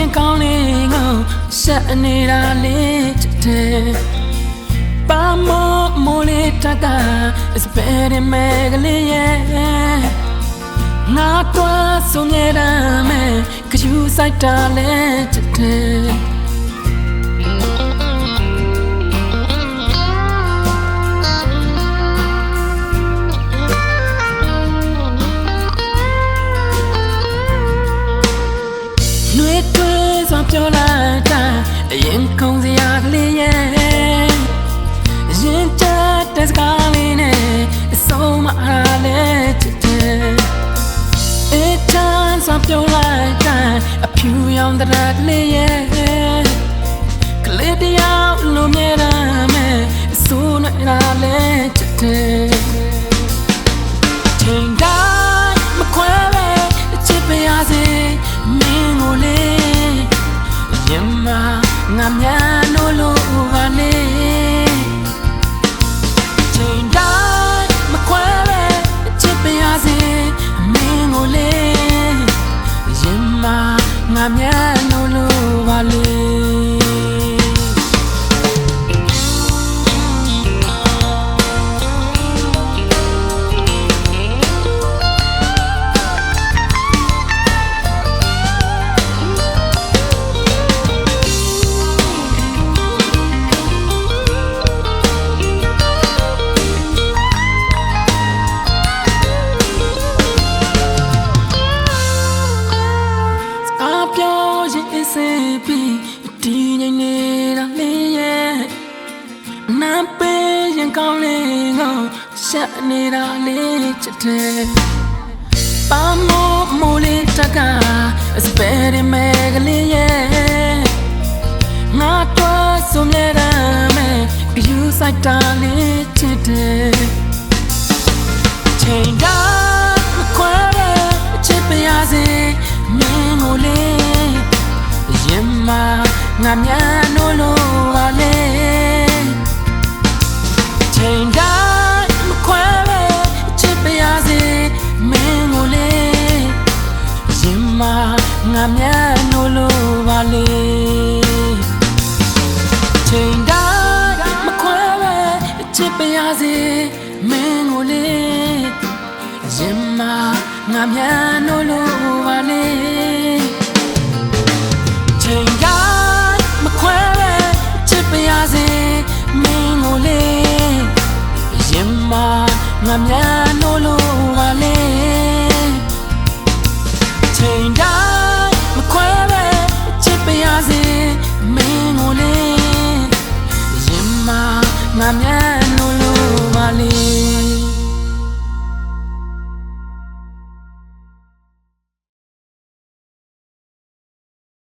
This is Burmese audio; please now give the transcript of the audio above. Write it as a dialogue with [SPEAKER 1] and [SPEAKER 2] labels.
[SPEAKER 1] ရင်ကောင်းလေးငေါရှက်နေတာလေးတဲ့ပါမောမိုလေးတက is better မဲကလေးရဲ့ငါတော့ဆုံးရမယ်ကယူဆိုင်တာလဲတဲ့ အရင်ခုံစရာကလေးရဲ့ရင်ချတဲ့စကားလေးနဲ့အဆုံးမအားလဲချစ်တယ်အေးချမ်းစွာပြောလိုက်တာအဖြူရောင်တဲ့ကလေးရဲ့ကလေးတယောက်လိုမြဲတမ်းမဲ့အစိုးနဲ့အားလဲချစ်တယ် ငါများလို့လို့ပါလေ စေးပြီးဒီငိမ့်နေတာလေးရဲ့နာပေးရင်ကောင်းလေးငေါရှက်နေတာလေးချစ်တယ်ပါမို့မိုးလေးတကစပယ်ရမဲကလေးရဲ့ငါတော့စုံရမယ်ယူဆိုင်တာလေးချစ်တယ်ချိန်တို ငါများလို့လို့ပါလေချိန်တိုင်းမခွဲတဲ့အချစ်ပါရစေမင်းကိုလေရင်မငါများလို့လို့ပါလေချိန်တိုင်းမခွဲပဲအချစ်ပါရစေမင်းကိုလေရင်မငါမြန်လို့လို့ ငါများနိုးလို့ပါလေချိန်တိုင်းမခွဲပဲချစ်ပြရစေမင်းကိုလေရင်မငါများနိုးလို့ပါလေ